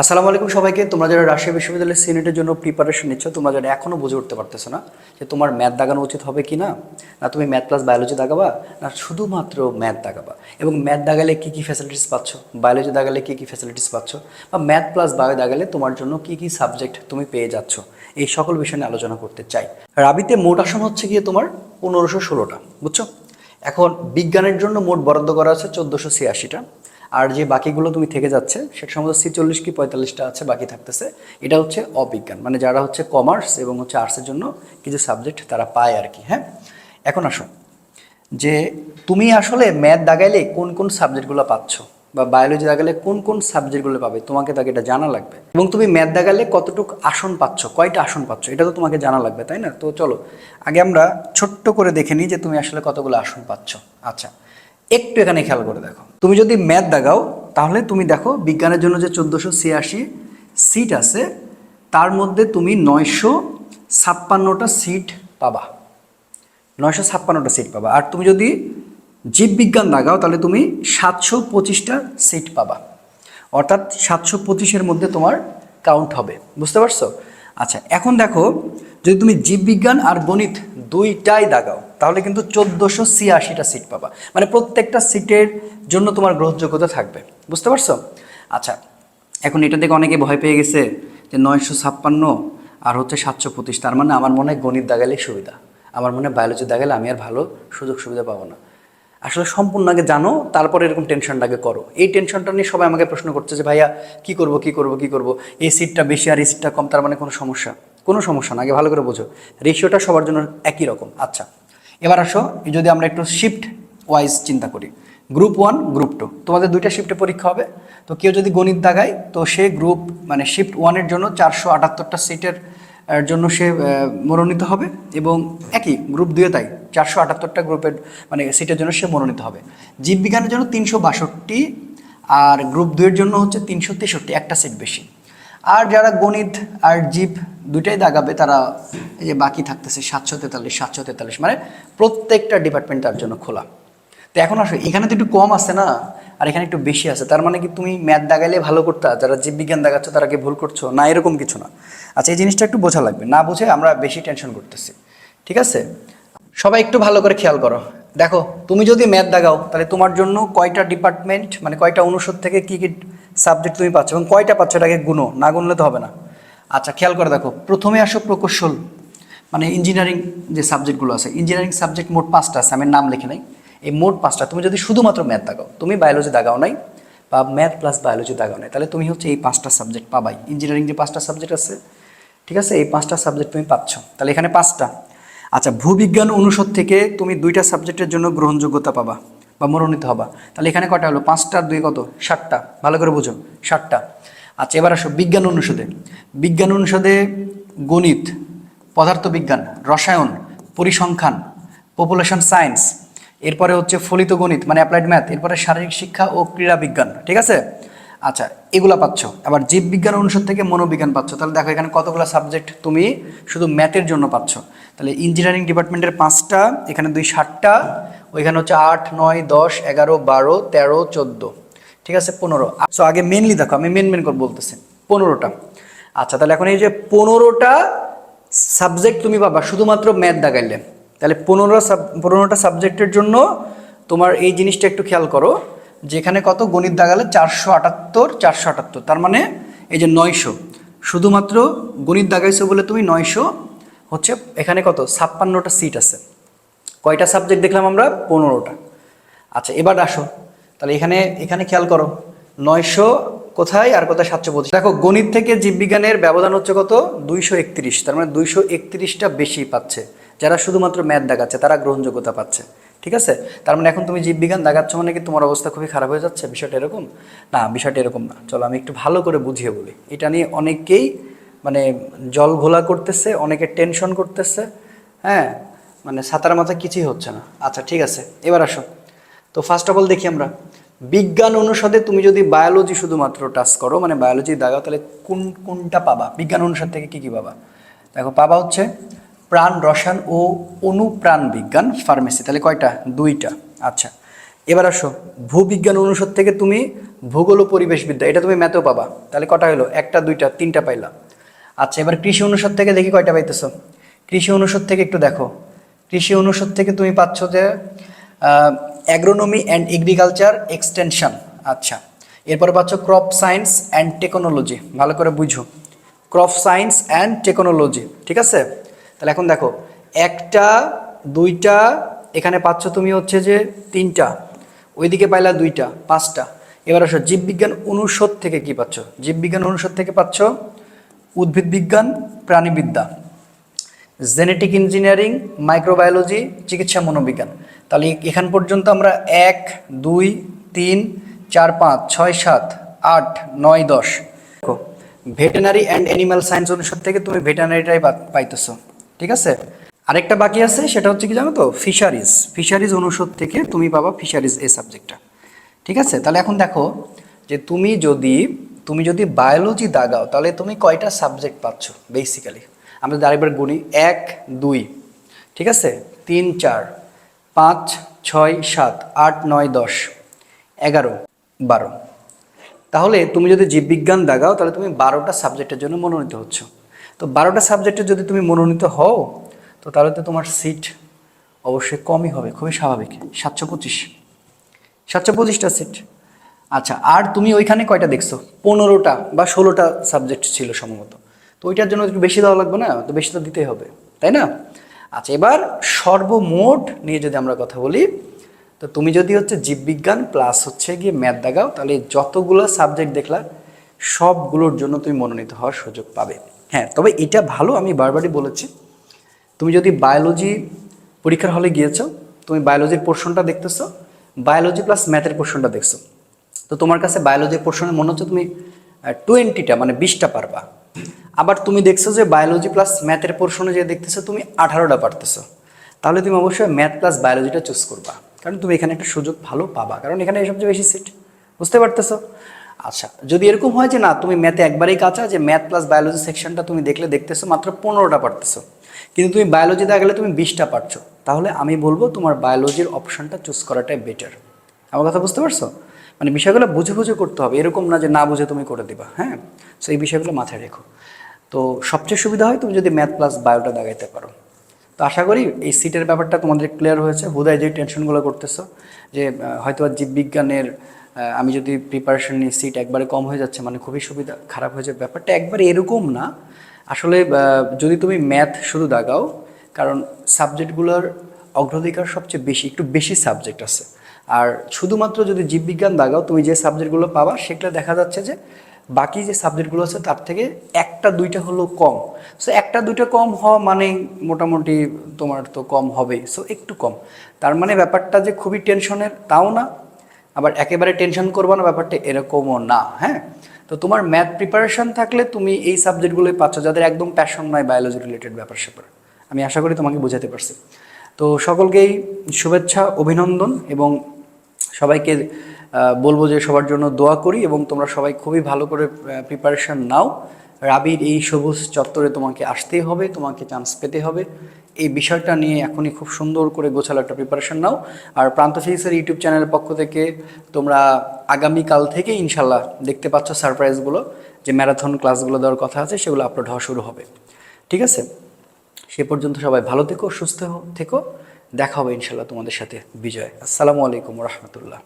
আসসালামু আলাইকুম সবাইকে। তোমরা যারা রাজশাহী বিশ্ববিদ্যালয়ের সিনেটের জন্য প্রিপারেশন নিচ্ছ, তোমরা যারা এখনও বুঝে উঠতে পারতেছো না যে তোমার ম্যাথ দাগানো উচিত হবে কি না না তুমি ম্যাথ প্লাস বায়োলজি দাগাবা, না শুধুমাত্র ম্যাথ দাগাবা। এবং ম্যাথ দাগালে কী কী ফ্যাসিলিটিস পাচ্ছ বায়োলজি দাগালে কী কী ফ্যাসিলিটিস পাচ্ছ, বা ম্যাথ প্লাস বায়ো দাগালে তোমার জন্য কী কী সাবজেক্ট তুমি পেয়ে যাচ্ছ, এই সকল বিষয় নিয়ে আলোচনা করতে চাই। রাবিতে মোট আসন হচ্ছে গিয়ে তোমার পনেরোশো ষোলোটা, বুঝছ? এখন বিজ্ঞানের জন্য মোট বরাদ্দ করা আছে চোদ্দোশো ছিয়াশিটা। আর যে বাকিগুলো তুমি থেকে যাচ্ছে, সেটা সম্ভবত ছিচল্লিশ কি পঁয়তাল্লিশটা আছে, বাকি থাকতেছে। এটা হচ্ছে অবিজ্ঞান মানে যারা হচ্ছে কমার্স এবং হচ্ছে আর্টসের জন্য কিছু সাবজেক্ট তারা পায় আর কি হ্যাঁ? এখন আসো, যে তুমি আসলে ম্যাথ দাগাইলে কোন কোন সাবজেক্টগুলো পাচ্ছ বা বায়োলজি দাগালে কোন কোন সাবজেক্টগুলো পাবে, তোমাকে তাকে এটা জানা লাগবে। এবং তুমি ম্যাথ দাগালে কতটুকু আসন পাচ্ছ, কয়টা আসন পাচ্ছ, এটা তো তোমাকে জানা লাগবে, তাই না? তো চলো, আগে আমরা ছোট্ট করে দেখে নিই যে তুমি আসলে কতগুলো আসন পাচ্ছ। আচ্ছা একটু এখানে খেয়াল করে দেখো। তুমি যদি ম্যাথ দাগাও তাহলে তুমি দেখো বিজ্ঞানের জন্য যে চোদ্দোশো ছিয়াশি সিট আছে, তার মধ্যে তুমি নয়শো ছাপ্পান্নটা সিট পাবা। নয়শো ছাপ্পান্নটা সিট পাবা। আর তুমি যদি জীববিজ্ঞান দাগাও তাহলে তুমি সাতশো পঁচিশটা সিট পাবা। অর্থাৎ সাতশো পঁচিশের মধ্যে তোমার কাউন্ট হবে। বুঝতে পারছ? আচ্ছা এখন দেখো, যদি তুমি জীববিজ্ঞান আর গণিত দুইটাই দাগাও, তাহলে কিন্তু চোদ্দোশো ছিয়াশিটা সিট পাবা। মানে প্রত্যেকটা সিটের জন্য তোমার গ্রহণযোগ্যতা থাকবে। বুঝতে পারছ? আচ্ছা এখন এটা থেকে অনেকে ভয় পেয়ে গেছে যে নয়শো ছাপ্পান্ন আর হচ্ছে সাতশো পঁচিশ, তার মানে আমার মনে হয় গণিত দাগালেই সুবিধা। আমার মনে হয় বায়োলজি দাগালে আমি আর ভালো সুযোগ সুবিধা পাবো না। আসলে সম্পূর্ণ আগে জানো, তারপরে এরকম টেনশনটা আগে করো। এই টেনশনটা নিয়ে সবাই আমাকে প্রশ্ন করছে যে, ভাইয়া, কি করব কি করব কি করব? এই সিটটা বেশি আর এই সিটটা কম, তার মানে কোনো সমস্যা? কোনো সমস্যা না, আগে ভালো করে বোঝো। রেশিওটা সবার জন্য একই রকম। আচ্ছা এবার আসো যদি আমরা একটু শিফট ওয়াইজ চিন্তা করি। গ্রুপ ওয়ান গ্রুপ টু তোমাদের দুইটা শিফটে পরীক্ষা হবে। তো কেউ যদি গণিত দাগায় তো সে গ্রুপ মানে শিফট ওয়ানের জন্য চারশো আটাত্তরটা সিটের এর জন্য সে মনোনীত হবে এবং একই গ্রুপ দুয়ে তাই চারশো আটাত্তরটা গ্রুপের মানে সিটের জন্য সে মনোনীত হবে। জীববিজ্ঞানের জন্য তিনশো বাষট্টি আর গ্রুপ দুয়ের জন্য হচ্ছে তিনশো তেষট্টি, একটা সিট বেশি। আর যারা গণিত আর জীব দুইটাই দাগাবে, তারা এই যে বাকি থাকতেছে সাতশো তেতাল্লিশ সাতশো তেতাল্লিশ মানে প্রত্যেকটা ডিপার্টমেন্ট তার জন্য খোলা। তো এখন আসলে এখানে তো একটু কম আছে না? আর এখানে একটু বেশি আছে। তার মানে কি তুমি ম্যাথ দাগাইলে ভালো করতা, যারা জীববিজ্ঞান দাগাচ্ছ তারা কি ভুল করছ? না, এরকম কিছু না। আচ্ছা এই জিনিসটা একটু বোঝা লাগবে। না বুঝে আমরা বেশি টেনশন করতেছি। ঠিক আছে? সবাই একটু ভালো করে খেয়াল করো। দেখো, তুমি যদি ম্যাথ দাগাও, তাহলে তোমার জন্য কয়টা ডিপার্টমেন্ট মানে কয়টা অনুষদ থেকে কী কী সাবজেক্ট তুমি পাচ্ছ এবং কয়টা পাচ্ছ এটাকে গুনো? না গুনলে তো হবে না। আচ্ছা খেয়াল করে দেখো। প্রথমে আসো প্রকৌশল মানে ইঞ্জিনিয়ারিং যে সাবজেক্টগুলো আছে। ইঞ্জিনিয়ারিং সাবজেক্ট মোট পাঁচটা আছে, আমি নাম লিখে নাই। এই মোট পাঁচটা, তুমি যদি শুধুমাত্র ম্যাথ দাগাও, তুমি বায়োলজি দাগাও নাই বা ম্যাথ প্লাস বায়োলজি দাগাও নাই, তাহলে তুমি হচ্ছে এই পাঁচটা সাবজেক্ট পাবাই। ইঞ্জিনিয়ারিং যে পাঁচটা সাবজেক্ট আছে, ঠিক আছে? এই পাঁচটা সাবজেক্ট তুমি পাচ্ছ। তাহলে এখানে পাঁচটা। আচ্ছা ভূবিজ্ঞান অনুষদ থেকে তুমি দুইটা সাবজেক্টের জন্য গ্রহণযোগ্যতা পাবা বা মনোনীত হবা। তাহলে এখানে কটা হলো? পাঁচটা, দুই কত? ষাটটা ভালো করে বুঝো। ষাটটা আচ্ছা এবার আসো বিজ্ঞান অনুষদে। বিজ্ঞান অনুষদে গণিত, পদার্থবিজ্ঞান, রসায়ন, পরিসংখ্যান পপুলেশন সায়েন্স এরপরে হচ্ছে ফলিত গণিত মানে অ্যাপ্লাইড ম্যাথ এরপরে শারীরিক শিক্ষা ও ক্রীড়া বিজ্ঞান, ঠিক আছে? আচ্ছা এগুলা পাচ্ছ। আবার জীববিজ্ঞান অনুষদ থেকে মনোবিজ্ঞান পাচ্ছ। তাহলে দেখো, এখানে কতগুলো সাবজেক্ট তুমি শুধু ম্যাথের জন্য পাচ্ছ। তাহলে ইঞ্জিনিয়ারিং ডিপার্টমেন্টের পাঁচটা, এখানে দুই ষাটটা, ওইখানে হচ্ছে আট, নয়, দশ, এগারো, বারো, তেরো, চোদ্দ, ঠিক আছে? পনেরো। সো আগে মেনলি দেখো, আমি মেন মেন করে বলতেছি, পনেরোটা। আচ্ছা তাহলে এখন এই যে পনেরোটা সাবজেক্ট তুমি পাবা, শুধুমাত্র ম্যাথ দাগাইলে তাহলে পনেরো সাব, পনেরোটা সাবজেক্টের জন্য তোমার এই জিনিসটা একটু খেয়াল করো, যেখানে কত? গণিত দাগালে চারশো আটাত্তর চারশো আটাত্তর। তার মানে এই যে নয়শো। শুধুমাত্র গণিত দাগাইছো বলে তুমি নয়শো, হচ্ছে এখানে কত? ছাপ্পান্নটা সিট আছে। কয়টা সাবজেক্ট দেখলাম আমরা? পনেরোটা। আচ্ছা এবার আসো। তাহলে এখানে এখানে খেয়াল করো। নয়শো কোথায় আর কোথায় সাতশো পঁচিশ? দেখো, গণিত থেকে জীববিজ্ঞানের ব্যবধান হচ্ছে কত? দুইশো একত্রিশ। তার মানে দুইশো একত্রিশটা বেশি পাচ্ছে। যারা শুধুমাত্র ম্যাথ দেখাচ্ছে, তারা গ্রহণযোগ্যতা পাচ্ছে। ঠিক আছে? তার মানে এখন তুমি জীববিজ্ঞান দেখাচ্ছ মানে কি তোমার অবস্থা খুবই খারাপ হয়ে যাচ্ছে? বিষয়টা এরকম? না, বিষয়টা এরকম না। চলো, আমি একটু ভালো করে বুঝিয়ে বলি। এটা নিয়ে অনেকেই মানে জল ঘোলা করতেছে, অনেকে টেনশন করতেছে হ্যাঁ? মানে সাঁতার মাথায় কিছুই হচ্ছে না। আচ্ছা ঠিক আছে, এবার আসো। তো ফার্স্ট অফ অল দেখি আমরা। বিজ্ঞান অনুষদে তুমি যদি বায়োলজি শুধুমাত্র টাচ করো মানে বায়োলজি দাগাও, তাহলে কোন, কোনটা পাবা? বিজ্ঞান অনুষদ থেকে কি কি পাবা? দেখো, পাবা হচ্ছে প্রাণ রসায়ন ও অনুপ্রাণ বিজ্ঞান ফার্মেসি তাহলে কয়টা? দুইটা। আচ্ছা এবার আসো। ভূবিজ্ঞান অনুষদ থেকে তুমি ভূগোল ও পরিবেশবিদ্যা, এটা তুমি ম্যাথেও পাবা। তাহলে কটা হলো একটা, দুইটা, তিনটা পাইলা। আচ্ছা এবার কৃষি অনুষদ থেকে দেখি কয়টা পাইতেছো। কৃষি অনুষদ থেকে একটু দেখো। কৃষি অনুষদ থেকে তুমি পাচ্ছ যে অ্যাগ্রোনমি অ্যান্ড এগ্রিকালচার এক্সটেনশন আচ্ছা এরপরে পাচ্ছ ক্রপ সায়েন্স অ্যান্ড টেকনোলজি ভালো করে বুঝো। ক্রপ সায়েন্স অ্যান্ড টেকনোলজি ঠিক আছে? তাহলে এখন দেখো, একটা, দুইটা, এখানে পাচ্ছ তুমি হচ্ছে যে তিনটা, ওইদিকে পাইলা দুইটা, পাঁচটা। এবার আসো, জীববিজ্ঞান অনুষদ থেকে কি পাচ্ছ? জীববিজ্ঞান অনুষদ থেকে পাচ্ছ উদ্ভিদ বিজ্ঞান, প্রাণীবিদ্যা, জেনেটিক ইঞ্জিনিয়ারিং, মাইক্রোবায়োলজি, চিকিৎসা মনোবিজ্ঞান। তাহলে এখান পর্যন্ত আমরা এক, দুই, তিন, চার, পাঁচ, ছয়, সাত, আট, নয়, দশ। দেখো ভেটেনারি অ্যান্ড অ্যানিম্যাল সায়েন্স অনুষদ থেকে তুমি ভেটেনারিটাই পাইতেছো। ঠিক আছে? আরেকটা বাকি আছে, সেটা হচ্ছে কি জানো তো? ফিশারিজ ফিশারিজ অনুষদ থেকে তুমি পাবা ফিশারিজ এই সাবজেক্টটা ঠিক আছে? তাহলে এখন দেখো যে তুমি যদি তুমি যদি বায়োলজি দাগাও, তাহলে তুমি কয়টা সাবজেক্ট পাচ্ছ বেসিক্যালি আমরা আরেকবার গুনি, এক, দুই। ঠিক আছে? তিন, চার, পাঁচ, ছয়, সাত, আট, নয়, দশ, এগারো, বারো। তাহলে তুমি যদি জীববিজ্ঞান দাগাও, তাহলে তুমি বারোটা সাবজেক্টের জন্য মনোনীত হচ্ছ। তো বারোটা সাবজেক্টে যদি তুমি মনোনীত হও, তো তাহলে তো তোমার সিট অবশ্যই কমই হবে, খুবই স্বাভাবিক। সাতশো পঁচিশ। সাতশো পঁচিশটা সিট আচ্ছা আর তুমি ওইখানে কয়টা দেখছ? পনেরোটা বা ষোলোটা সাবজেক্ট ছিল সম্ভবত। তো ওইটার জন্য একটু বেশি দেওয়া লাগবে না? তো বেশি তো দিতেই হবে, তাই না? আচ্ছা এবার সর্বমোট নিয়ে যদি আমরা কথা বলি, তো তুমি যদি হচ্ছে জীববিজ্ঞান প্লাস হচ্ছে গিয়ে ম্যাথ দেখাও, তাহলে যতগুলো সাবজেক্ট দেখলা, সবগুলোর জন্য তুমি মনোনীত হওয়ার সুযোগ পাবে। হ্যাঁ তবে এটা ভালো, আমি বারবারই বলেছি। তুমি যদি বায়োলজি পরীক্ষার হলে গিয়েছো, তুমি বায়োলজির পোর্শনটা দেখতেছো বায়োলজি প্লাস ম্যাথের পোর্শনটা দেখছ। তো তোমার কাছে বায়োলজির পোর্শনে মনে হচ্ছে তুমি টোয়েন্টিটা মানে বিশটা পারবা। আবার তুমি দেখছ যে বায়োলজি প্লাস ম্যাথের পোর্শনে যে দেখতেছো, তুমি আঠারোটা পারতেছো। তাহলে তুমি অবশ্যই ম্যাথ প্লাস বায়োলজিটা চুজ করবা। কারণ তুমি এখানে একটা সুযোগ ভালো পাবা। কারণ এখানে সবচেয়ে বেশি সিট বুঝতে পারতেছো? আচ্ছা যদি এরকম হয় যে না, তুমি ম্যাথে একবারেই কাঁচা, যে ম্যাথ প্লাস বায়োলজি সেকশনটা তুমি দেখলে দেখতেছো, মাত্র পনেরোটা পারতেছো। কিন্তু তুমি বায়োলজিতে গেলে তুমি বিশটা পারছ। তাহলে আমি বলব তোমার বায়োলজির অপশনটা চুজ করাটাই বেটার আমার কথা বুঝতে পারছ? মানে বিষয়গুলো বুঝে বুঝে করতে হবে। এরকম না যে না বুঝে তুমি করে দিবা হ্যাঁ? সো এই বিষয়গুলো মাথায় রেখো। তো সবচেয়ে সুবিধা হয় তুমি যদি ম্যাথ প্লাস বায়োটা দাগাইতে পারো। তো আশা করি এই সিটের ব্যাপারটা তোমাদের ক্লিয়ার হয়েছে। হুদায় যে টেনশনগুলো করতেছো, যে হয়তো জীববিজ্ঞানের আমি যদি প্রিপারেশন নিই সিট একবারে কম হয়ে যাচ্ছে মানে খুবই সুবিধা, খারাপ হয়ে যাবে ব্যাপারটা একবারে এরকম না। আসলে যদি তুমি ম্যাথ শুধু দাগাও, কারণ সাবজেক্টগুলোর অগ্রাধিকার সবচেয়ে বেশি, একটু বেশি সাবজেক্ট আছে। আর শুধুমাত্র যদি জীববিজ্ঞান দাগাও, তুমি যে সাবজেক্টগুলো পাবা সেগুলো দেখা যাচ্ছে যে বাকি যে সাবজেক্টগুলো আছে, তার থেকে একটা, দুইটা হলো কম। সো একটা, দুইটা কম হওয়া মানে মোটামুটি তোমার তো কম হবেই সো একটু কম। তার মানে ব্যাপারটা যে খুবই টেনশনের তাও না। আবার একেবারে টেনশন করব না, ব্যাপারটা এরকমও না হ্যাঁ? তো তোমার ম্যাথ প্রিপারেশন থাকলে তুমি এই সাবজেক্টগুলোই পাচ্ছ, যাদের একদম প্যাশন নয় বায়োলজি রিলেটেড ব্যাপার স্যাপার। আমি আশা করি তোমাকে বোঝাতে পারছি। তো সকলকেই শুভেচ্ছা, অভিনন্দন এবং সবাইকে বলব যে সবার জন্য দোয়া করি এবং তোমরা সবাই খুবই ভালো করে প্রিপারেশন নাও। রাবির এই সবুজ চত্বরে তোমাকে আসতেই হবে, তোমাকে চান্স পেতে হবে। এই বিষয়টা নিয়ে এখনই খুব সুন্দর করে গোছালো একটা প্রিপারেশন নাও। আর প্রান্ত ফিজিক্সের ইউটিউব চ্যানেলের পক্ষ থেকে তোমরা আগামীকাল থেকে ইনশাল্লাহ দেখতে পাচ্ছ সারপ্রাইজগুলো যে ম্যারাথন ক্লাসগুলো দেওয়ার কথা আছে, সেগুলো আপলোড হওয়া শুরু হবে। ঠিক আছে? সে পর্যন্ত সবাই ভালো থেকো, সুস্থ থেকো। দেখা হবে ইনশাল্লাহ তোমাদের সাথে বিজয়। আসসালামু আলাইকুম রহমতুল্লাহ।